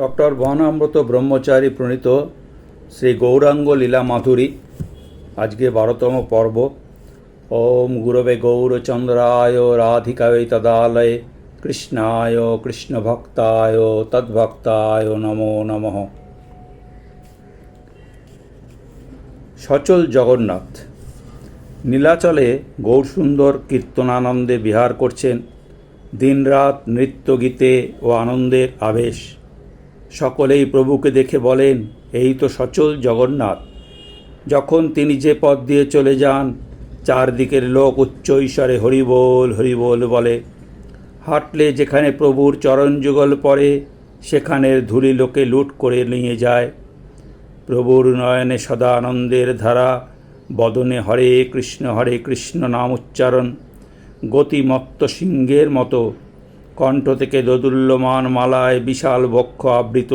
Doctor বনামৃত ব্রহ্মচারী প্রণীত শ্রী গৌরাঙ্গ লীলা মাধুরী। আজকে বারোতম পর্ব। ওম গুরবে গৌরচন্দ্রায় রাধিকায় তদালয়ে কৃষ্ণায় কৃষ্ণভক্তায় তদ্ভক্তায় নমো নমঃ। সচল জগন্নাথ, নীলাচলে গৌরসুন্দর কীর্তনানন্দে বিহার করছেন। দিনরাত নৃত্য গীতে ও আনন্দের আবেশ। সকলেই প্রভুকে দেখে বলেন, এই তো সচল জগন্নাথ। যখন তিনি যে পথ দিয়ে চলে যান, চারদিকের লোক উচ্চ ঈশ্বরে হরিবোল হরিবোল বলে। হাঁটলে যেখানে প্রভুর চরণ যুগল পড়ে, সেখানের ধুলি লোকে লুট করে নিয়ে যায়। প্রভুর নয়নে সদা আনন্দের ধারা, বদনে হরে কৃষ্ণ হরে কৃষ্ণ নাম উচ্চারণ। গতিমত্ত সিংহের মতো কণ্ঠ থেকে দোদুল্যমান মালায় বিশাল বক্ষ আবৃত।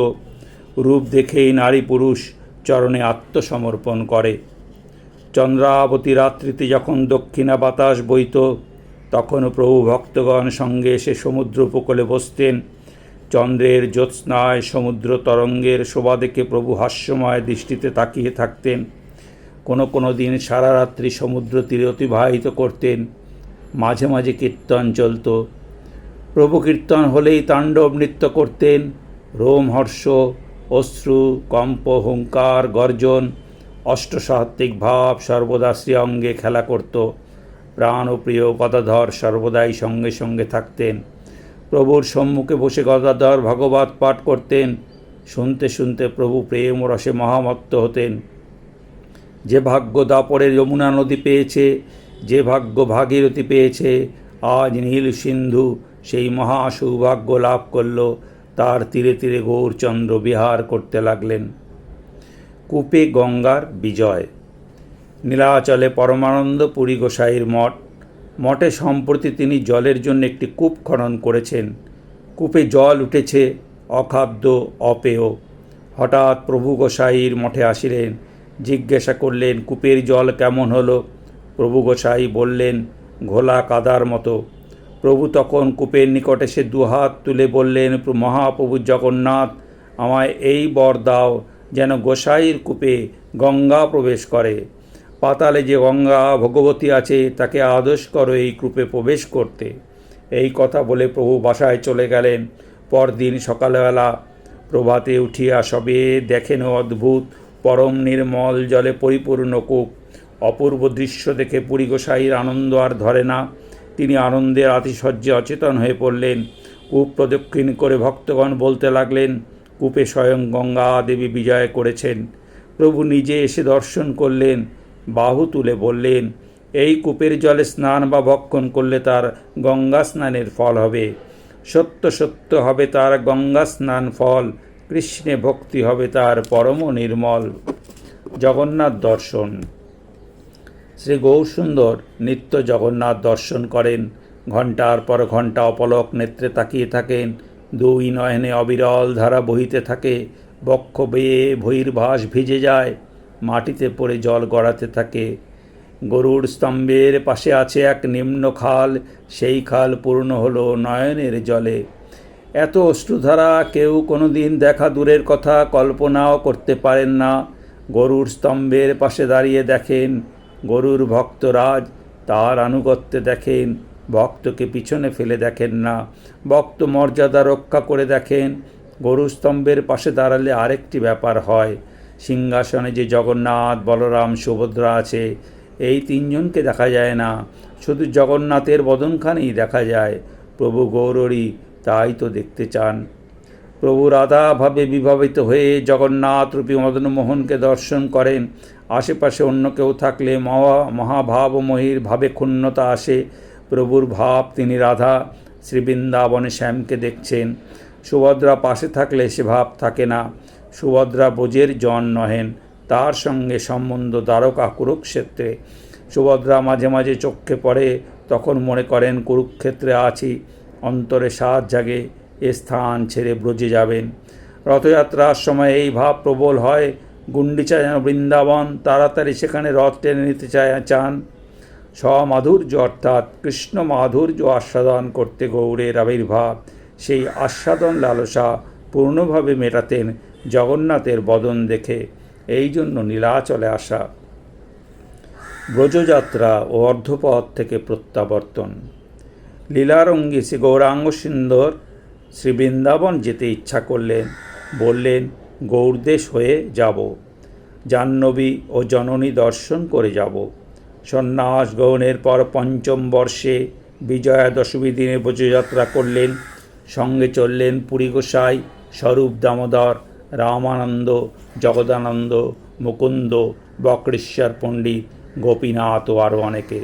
রূপ দেখেই নারী পুরুষ চরণে আত্মসমর্পণ করে। চন্দ্রাবতী রাত্রিতে যখন দক্ষিণা বাতাস বইত, তখনও প্রভু ভক্তগণ সঙ্গে এসে সমুদ্র উপকূলে বসতেন। চন্দ্রের জ্যোৎস্নায় সমুদ্র তরঙ্গের শোভা দেখে প্রভু হাস্যময় দৃষ্টিতে তাকিয়ে থাকতেন। কোনো কোনো দিন সারা রাত্রি সমুদ্র তীরে অতিবাহিত করতেন। মাঝে মাঝে কীর্তন চলত। প্রভু কীর্তন হলেই তাণ্ডব নৃত্য করতেন। রোমহর্ষ অশ্রু, কম্প, হুঙ্কার, গর্জন, অষ্টসাত্ত্বিক ভাব সর্বদা শ্রী অঙ্গে খেলা করত। প্রাণ ও প্রিয় গদাধর সর্বদাই সঙ্গে সঙ্গে থাকতেন। প্রভুর সম্মুখে বসে গদাধর ভাগবত পাঠ করতেন। শুনতে শুনতে প্রভু প্রেম রসে মহামত্ত হতেন। যে ভাগ্য দাপরে যমুনা নদী পেয়েছে, যে ভাগ্য ভাগীরথী পেয়েছে, আজ নীল সিন্ধু সেই মহা সৌভাগ্য লাভ করল, তার তীরে তীরে গৌরচন্দ্র বিহার করতে লাগলেন। কূপে গঙ্গার বিজয়। নীলাচলে পরমানন্দ পুরী গোসাইয়ের মঠ। মঠে সম্প্রতি তিনি জলের জন্য একটি কূপ খনন করেছেন। কূপে জল উঠেছে, অখাদ্য, অপেয়। হঠাৎ প্রভু গোসাইর মঠে আসিলেন, জিজ্ঞাসা করলেন, কূপের জল কেমন হলো? প্রভু গোসাই বললেন, ঘোলা কাদার মতো। প্রভু তখন কূপের নিকট এসে দুহাত তুলে বললেন, মহাপ্রভু জগন্নাথ, আমায় এই বর দাও যেন গোসাইর কূপে গঙ্গা প্রবেশ করে। পাতালে যে গঙ্গা ভগবতী আছে, তাকে আদেশ করো এই কূপে প্রবেশ করতে। এই কথা বলে প্রভু বাসায় চলে গেলেন। পরদিন সকালবেলা প্রভাতে উঠিয়া সবে দেখেন অদ্ভুত পরম নির্মল জলে পরিপূর্ণ কূপ। অপূর্ব দৃশ্য দেখে পুরী গোসাইয়ের আনন্দ আর ধরে না। তিনি আনন্দের আতিশয্যে অচেতন হয়ে পড়লেন। কূপ প্রদক্ষিণ করে ভক্তগণ বলতে লাগলেন, কূপে স্বয়ং গঙ্গা দেবী বিজয় করেছেন। প্রভু নিজে এসে দর্শন করলেন, বাহু তুলে বললেন, এই কূপের জলে স্নান বা ভক্ষণ করলে তার গঙ্গা স্নানের ফল হবে। সত্য সত্য হবে তার গঙ্গা স্নান ফল, কৃষ্ণে ভক্তি হবে তার পরম নির্মল। জগন্নাথ দর্শন। শ্রী গৌরসুন্দর নিত্য জগন্নাথ দর্শন করেন। ঘণ্টার পর ঘণ্টা অপলক নেত্রে তাকিয়ে থাকেন। দুই নয়নে অবিরল ধারা বহিতে থাকে। বক্ষ বেয়ে ভৈর্ভাস ভিজে যায়। মাটিতে পড়ে জল গড়াতে থাকে। গরুর স্তম্ভের পাশে আছে এক নিম্ন খাল। সেই খাল পূর্ণ হলো নয়নের জলে। এত অশ্রুধারা কেউ কোনো দিন দেখা দূরের কথা কল্পনাও করতে পারেন না। গরুর স্তম্ভের পাশে দাঁড়িয়ে দেখেন গরুর ভক্তরাজ তার আনুগত্যে দেখেন, ভক্তকে পিছনে ফেলে দেখেন না। ভক্ত মর্যাদা রক্ষা করে দেখেন, গরু স্তম্ভের পাশে দাঁড়ালে আরেকটি ব্যাপার হয়। সিংহাসনে যে জগন্নাথ, বলরাম, সুভদ্রা আছে, এই তিনজনকে দেখা যায় না। শুধু জগন্নাথের বদনখানেই দেখা যায়। প্রভু গৌরী তাই তো দেখতে চান। প্রভু রাধাভাবে বিভাবিত হয়ে জগন্নাথ রূপী মদনমোহনকে দর্শন করেন। আশেপাশে অন্য কেউ থাকলে মহা মহাভাবময়ীর ভাবে ক্ষুণ্ণতা আসে। প্রভুর ভাব তিনি রাধা, শ্রীবৃন্দাবনে শ্যামকে দেখছেন। সুভদ্রা পাশে থাকলে সে ভাব থাকে না। সুভদ্রা বোঝের জন নহেন, তার সঙ্গে সম্বন্ধ দ্বারকা কুরুক্ষেত্রে। সুভদ্রা মাঝে মাঝে চোখে পড়ে, তখন মনে করেন কুরুক্ষেত্রে আছি, অন্তরে সাত জাগে। স্থান ছেড়ে ব্রজে যাবেন। রথযাত্রার সময় এই ভাব প্রবল হয়। গুন্ডিচা যেন বৃন্দাবন, তাড়াতাড়ি সেখানে রথ টেনে নিতে চায়, চান। স্বমাধুর্য অর্থাৎ কৃষ্ণ মাধুর্য আস্বাদন করতে গৌরের আবির্ভাব। সেই আস্বাদন লালসা পূর্ণভাবে মেটাতেন জগন্নাথের বদন দেখে। এই জন্য নীলাচলে আসা। ব্রজযাত্রা ও অর্ধপথ থেকে প্রত্যাবর্তন। লীলারঙ্গী শ্রী গৌরাঙ্গ সুন্দর শ্রী বৃন্দাবন যেতে ইচ্ছা করলেন, বললেন গৌরদেশ হয়ে যাব। জাহ্নবী ও জননী দর্শন করে যাব। সন্ন্যাস গ্রহণের পর পঞ্চম বর্ষে বিজয়া দশমী দিনে ব্রজযাত্রা করলেন। সঙ্গে চললেন পুরী গোসাই, স্বরূপ দামোদর, রামানন্দ, জগদানন্দ, মুকুন্দ, বক্রেশ্বর পণ্ডিত, গোপীনাথ ও আরও অনেকে।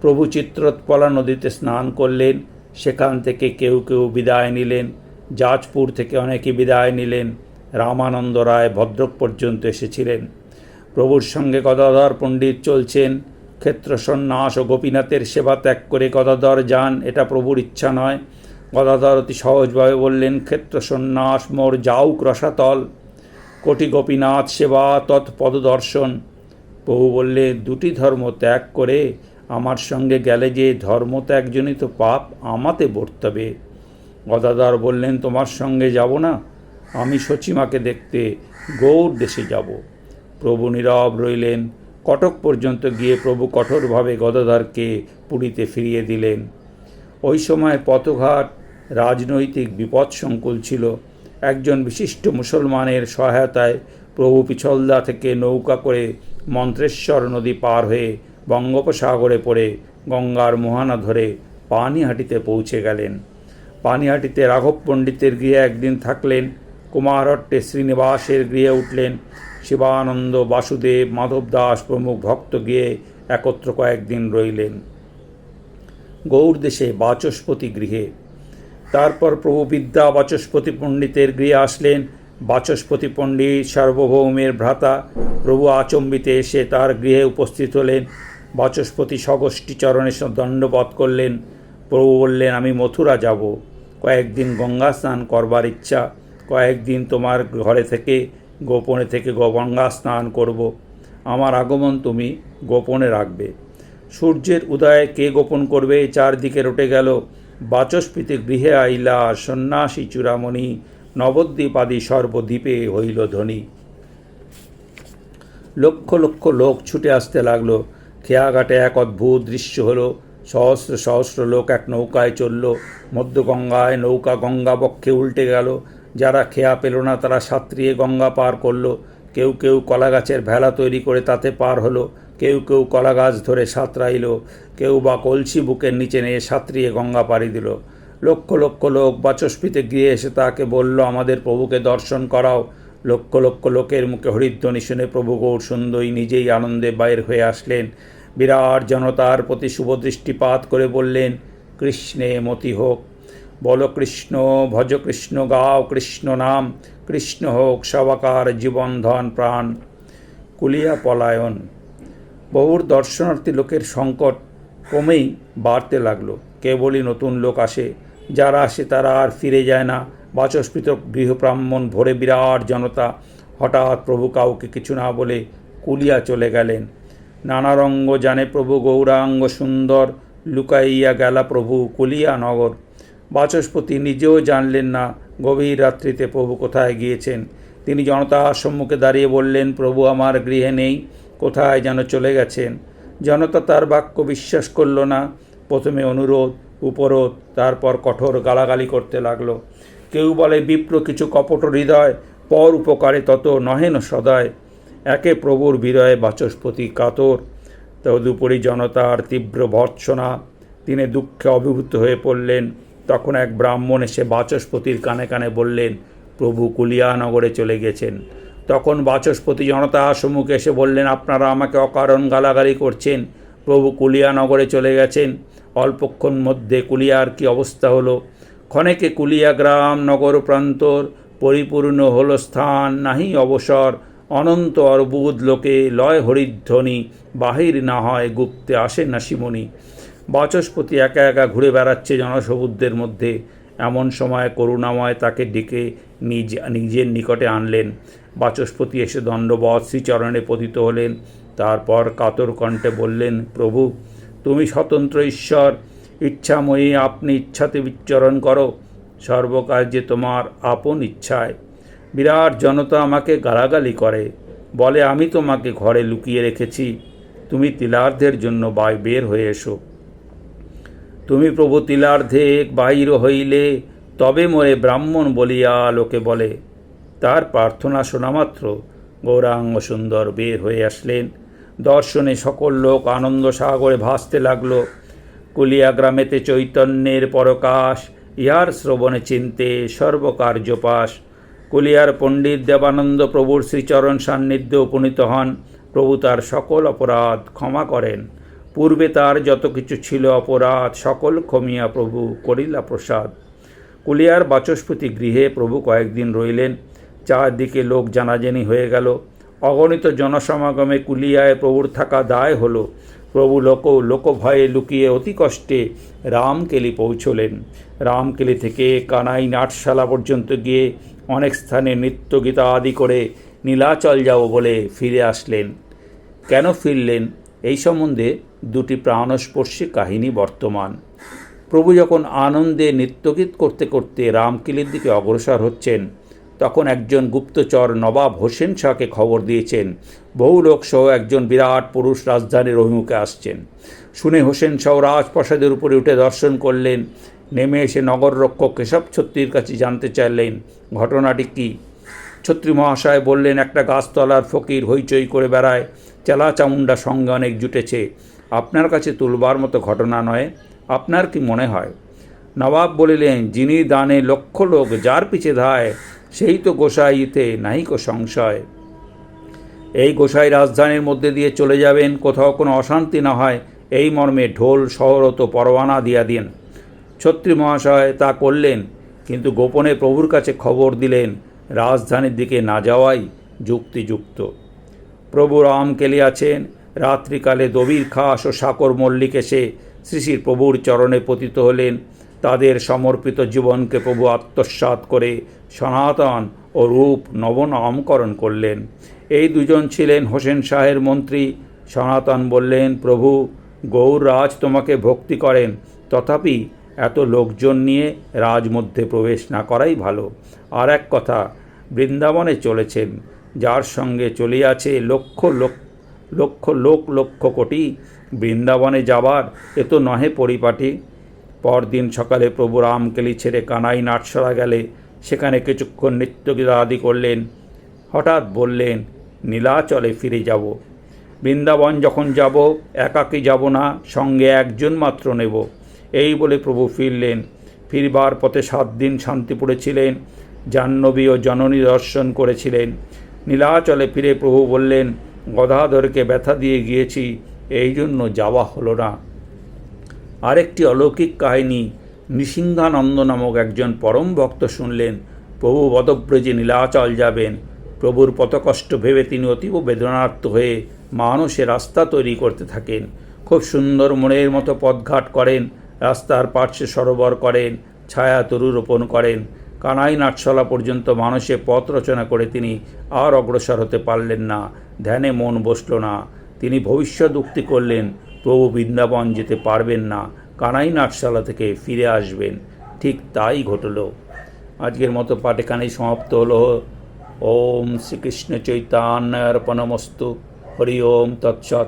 প্রভু চিত্রোৎপলা নদীতে স্নান করলেন। সেখান থেকে কেউ কেউ বিদায় নিলেন। জাজপুর থেকে অনেকে বিদায় নিলেন। রামানন্দ রায় ভদ্রক পর্যন্ত এসেছিলেন। প্রভুর সঙ্গে গদাধর পণ্ডিত চলছেন। ক্ষেত্র সন্ন্যাস ও গোপীনাথের সেবা ত্যাগ করে গদাধর যান, এটা প্রভুর ইচ্ছা নয়। গদাধর অতি সহজভাবে বললেন, ক্ষেত্র সন্ন্যাস, মোর যাউক রসাতল। কোটি গোপীনাথ সেবা, তৎপদদর্শন। প্রভু বললে দুটি ধর্ম ত্যাগ করে আমার সঙ্গে গেলে যে ধর্মত্যাগজনিত পাপ, আমাতে বর্তাবে। গদাধর বললেন, তোমার সঙ্গে যাব না, আমি সচিমাকে দেখতে গৌর দেশে যাব। প্রভু নীরব রইলেন। কটক পর্যন্ত গিয়ে প্রভু কঠোরভাবে গদাধরকে পুরীতে ফিরিয়ে দিলেন। ওই সময় পথঘাট, রাজনৈতিক বিপদসংকুল ছিল। একজন বিশিষ্ট মুসলমানের সহায়তায় প্রভু পিছলদা থেকে নৌকা করে মন্ত্রেশ্বর নদী পার হয়ে বঙ্গোপসাগরে পড়ে গঙ্গার মোহানা ধরে পানিহাটিতে পৌঁছে গেলেন। পানিহাটিতে রাঘব পণ্ডিতের গৃহে একদিন থাকলেন, কুমারহট্টে শ্রীনিবাসের গৃহে উঠলেন, শিবানন্দ বাসুদেব, মাধব দাস প্রমুখ ভক্ত গিয়ে একত্র কয়েকদিন রইলেন। গৌর দেশে বাচস্পতি গৃহে। তারপর প্রভু বিদ্যা বাচস্পতি পণ্ডিতের গৃহে আসলেন। বাচস্পতি পণ্ডিত সার্বভৌমের ভ্রাতা প্রভু আচম্বিতে এসে তার গৃহে উপস্থিত হলেন। বাচস্পতি সগোষ্ঠী চরণে দণ্ডবধ করলেন। প্রভু বললেন, আমি মথুরা যাব। কয়েকদিন গঙ্গা স্নান করবার ইচ্ছা। কয়েকদিন তোমার ঘরে থেকে, গোপনে থেকে গঙ্গা স্নান করব। আমার আগমন তুমি গোপনে রাখবে। সূর্যের উদয়ে কে গোপন করবে? চারদিকে রটে গেল। বাচস্পতি গৃহে আইলা, সন্ন্যাসী চূড়ামণি, নবদ্বীপ আদি সর্বদ্বীপে হইল ধ্বনি লক্ষ লক্ষ লোক ছুটে আসতে লাগল। খেয়াঘাটে এক অদ্ভুত দৃশ্য হলো। সহস্র সহস্র লোক এক নৌকায় চলল মধ্যগঙ্গায় নৌকা গঙ্গা বক্ষে উল্টে গেল। যারা খেয়া পেল না তারা সাঁতরিয়ে গঙ্গা পার করল। কেউ কেউ কলা গাছের ভেলা তৈরি করে তাতে পার হলো। কেউ কেউ কলা গাছ ধরে সাঁতরাইল। কেউ বা কলসি বুকের নিচে নিয়ে সাঁতরিয়ে গঙ্গা পাড়ি দিল। লক্ষ লক্ষ লোক বাচস্পতিতে গিয়ে এসে তাকে বলল, আমাদের প্রভুকে দর্শন করাও। লক্ষ লক্ষ লোকের মুখে হরিধ্বনি শুনে প্রভু গৌর সুন্দরী নিজেই আনন্দে বাইর হয়ে আসলেন। বিরাট জনতার প্রতি শুভ দৃষ্টিপাত করে বললেন, কৃষ্ণে মতি হোক। বল কৃষ্ণ, ভজ কৃষ্ণ, গাও কৃষ্ণ নাম, কৃষ্ণ হোক সবাকার জীবন, ধন, প্রাণ। কুলিয়া পলায়ন। বহুর দর্শনার্থী লোকের সংকট কমেই বাড়তে লাগল। কেবলই নতুন লোক আসে। যারা আসে তারা আর ফিরে যায় না। বাচস্পৃত গৃহব্রাহ্মণ ভরে বিরাট জনতা হঠাৎ প্রভু কাউকে কিছু না বলে কুলিয়া চলে গেলেন। নানা রঙ্গ জানে প্রভু, গৌরাঙ্গ সুন্দর লুকাইয়া গেলা প্রভু কুলিয়া নগর। বাচস্পতি নিজেও জানলেন না গভীর রাত্রিতে প্রভু কোথায় গিয়েছেন। তিনি জনতার সম্মুখে দাঁড়িয়ে বললেন, প্রভু, আমার গৃহে নেই, কোথায় যেন চলে গেছেন? জনতা তার বাক্য বিশ্বাস করল না। প্রথমে অনুরোধ, উপরোধ, তারপর কঠোর গালাগালি করতে লাগল। কেউ বলে, বিপ্র, কিছু কপট হৃদয়, পর উপকারে তত নহেন সদয়। একে প্রভুর বিরয়ে বাচস্পতি কাতর। তদুপরি জনতার তীব্র ভর্ৎসনা, তিনি দুঃখে অভিভূত হয়ে পড়লেন। তখন এক ব্রাহ্মণ এসে বাচস্পতির কানে কানে বললেন, প্রভু কুলিয়ানগরে চলে গেছেন। তখন বাচস্পতি জনতা সম্মুখে এসে বললেন, আপনারা আমাকে অকারণ গালাগালি করছেন। প্রভু কুলিয়ানগরে চলে গেছেন। অল্পক্ষণ মধ্যে কুলিয়ার কি অবস্থা হলো? ক্ষণেকে কুলিয়া গ্রাম নগর প্রান্তর পরিপূর্ণ হল স্থান নাহি অবসর। অনন্ত অর্বুদ লোকে লয় হরিধ্বনি, বাহির না হয় গুপ্তে আসে না শিমনি বাচস্পতি একা একা ঘুরে বেড়াচ্ছে জনসমুদ্রের মধ্যে। এমন সময় করুণাময় তাকে ডেকে নিজ, নিজের নিকটে আনলেন। বাচস্পতি এসে দণ্ডবধ শ্রীচরণে পতিত হলেন। তারপর কাতর কণ্ঠে বললেন, প্রভু, তুমি স্বতন্ত্র ঈশ্বর। ইচ্ছাময়ী, আপনি ইচ্ছাতে বিচরণ করো। সর্বকার্যে তোমার আপন ইচ্ছায়। বিরাট জনতা আমাকে গালাগালি করে। বলে, আমি তোমাকে ঘরে লুকিয়ে রেখেছি। তুমি তিলার্ধের জন্য বাই বের হয়ে এসো। তুমি প্রভু তিলার্ধে বাহির হইলে, তবে মোরে ব্রাহ্মণ বলিয়া লোকে বলে। তার প্রার্থনা শোনামাত্র গৌরাঙ্গ সুন্দর বের হয়ে আসলেন। দর্শনে সকল লোক আনন্দ সাগরে ভাসতে লাগল। কুলিয়া গ্রামেতে চৈতন্যের পরকাশ, ইহার শ্রবণে চিনতে সর্বকার্যপাশ কুলিয়ার পণ্ডিত দেবানন্দ প্রভুর শ্রীচরণ সান্নিধ্যে উপনীত হন। প্রভু তার সকল অপরাধ ক্ষমা করেন। পূর্বে তার যত কিছু ছিল অপরাধ, সকল ক্ষমিয়া প্রভু করিলা প্রসাদ। কুলিয়ার বাচস্পতি গৃহে প্রভু কয়েকদিন রইলেন। চারদিকে লোক জানাজানি হয়ে গেল। অগণিত জনসমাগমে কুলিয়ায় প্রভুর থাকা দায় হলো। প্রভু লোক লোকভয়ে লুকিয়ে অতি কষ্টে রামকেলি পৌঁছলেন। রামকেলি থেকে কানাই নাটশালা পর্যন্ত গিয়ে অনেক স্থানে নৃত্য আদি করে নীলাচল যাব বলে ফিরে আসলেন। কেন ফিরলেন? এই সম্বন্ধে দুটি প্রাণস্পর্শী কাহিনী বর্তমান। প্রভু যখন আনন্দে নৃত্যগীত করতে করতে রামকিলির দিকে অগ্রসর হচ্ছেন, তখন একজন গুপ্তচর নবাব হোসেন শাহকে খবর দিয়েছেন, বহু লোক সহ একজন বিরাট পুরুষ রাজধানীর অভিমুখে আসছেন। শুনে হোসেন শাহ রাজপ্রাসাদের উপরে উঠে দর্শন করলেন নেমে এসে নগররক্ষক কেশব ছত্রীর কাছে জানতে চাইলেন, ঘটনাটি কী? ছত্রী মহাশয় বললেন, একটা গাছতলার ফকির হইচই করে বেড়ায়, চেলা চামুন্ডা সঙ্গে অনেক জুটেছে। আপনার কাছে তুলবার মতো ঘটনা নয়, আপনার কি মনে হয়? নবাব বলিলেন, যিনি দানে লক্ষ লোক যার পিছে ধায়, সেই তো গোসাইতে নাহিক সংশয়। এই গোসাই রাজধানীর মধ্যে দিয়ে চলে যাবেন, কোথাও কোনো অশান্তি না হয়, এই মর্মে ঢোল, শহরত পরোয়ানা দিয়া দিন। ছত্রী মহাশয় তা করলেন, কিন্তু গোপনে প্রভুর কাছে খবর দিলেন, রাজধানীর দিকে না যাওয়াই যুক্তিযুক্ত। প্রভু রাম কেলি আছেন, রাত্রিকালে দবির খাস ও সাকর মল্লিক এসে শ্রী শ্রী প্রভুর চরণে পতিত হলেন। তাদের সমর্পিত জীবনকে প্রভু আত্মসাৎ করে সনাতন ও রূপ নবনামকরণ করলেন। এই দুজন ছিলেন হোসেন শাহের মন্ত্রী। সনাতন বললেন, প্রভু, গৌররাজ তোমাকে ভক্তি করেন, তথাপি এত লোকজন নিয়ে রাজমধ্যে প্রবেশ না করাই ভালো। আর এক কথা, বৃন্দাবনে চলেছেন, যার সঙ্গে চলিয়াছে লক্ষ লোক লক্ষ লোক, লক্ষ কোটি। বৃন্দাবনে যাবার এ তো নহে পরিপাটি। পরদিন সকালে প্রভু রামকেলি ছেড়ে কানাই নাটসরা গেলে, সেখানে কিছুক্ষণ নৃত্যগীতা আদি করলেন। হঠাৎ বললেন, নীলাচলে ফিরে যাব। বৃন্দাবন যখন যাব, একাকী যাব না, সঙ্গে একজন মাত্র নেব। এই বলে প্রভু ফিরলেন। ফিরবার পথে সাত দিন শান্তিপুরে ছিলেন জাহ্নবী ও জননী দর্শন করেছিলেন। নীলাচলে ফিরে প্রভু বললেন, গদাধরকে ব্যথা দিয়ে গিয়েছি, এই জন্য যাওয়া হলো না। আরেকটি অলৌকিক কাহিনী, নৃসিংহানন্দ নামক একজন পরম ভক্ত শুনলেন, প্রভু বদব্রজে নীলাচল যাবেন। প্রভুর পথকষ্ট ভেবে তিনি অতীব বেদনার্ত হয়ে মানুষে রাস্তা তৈরি করতে থাকেন। খুব সুন্দর মনের মতো পথঘাট করেন রাস্তার পার্শ্বে সরোবর করেন, ছায়া তরু রোপণ করেন। কানাই নাটশলা পর্যন্ত মানুষে পথ রচনা করে তিনি আর অগ্রসর হতে পারলেন না। ধ্যানে মন বসল না। তিনি ভবিষ্যৎ উক্তি করলেন, প্রভু বৃন্দাবন যেতে পারবেন না, কানাই নাটশালা থেকে ফিরে আসবেন। ঠিক তাই ঘটল। আজকের মতো পাঠ এখানেই সমাপ্ত হলো। ওম শ্রীকৃষ্ণ চৈতন্যর্পণমস্তু। হরি ওম তৎসৎ।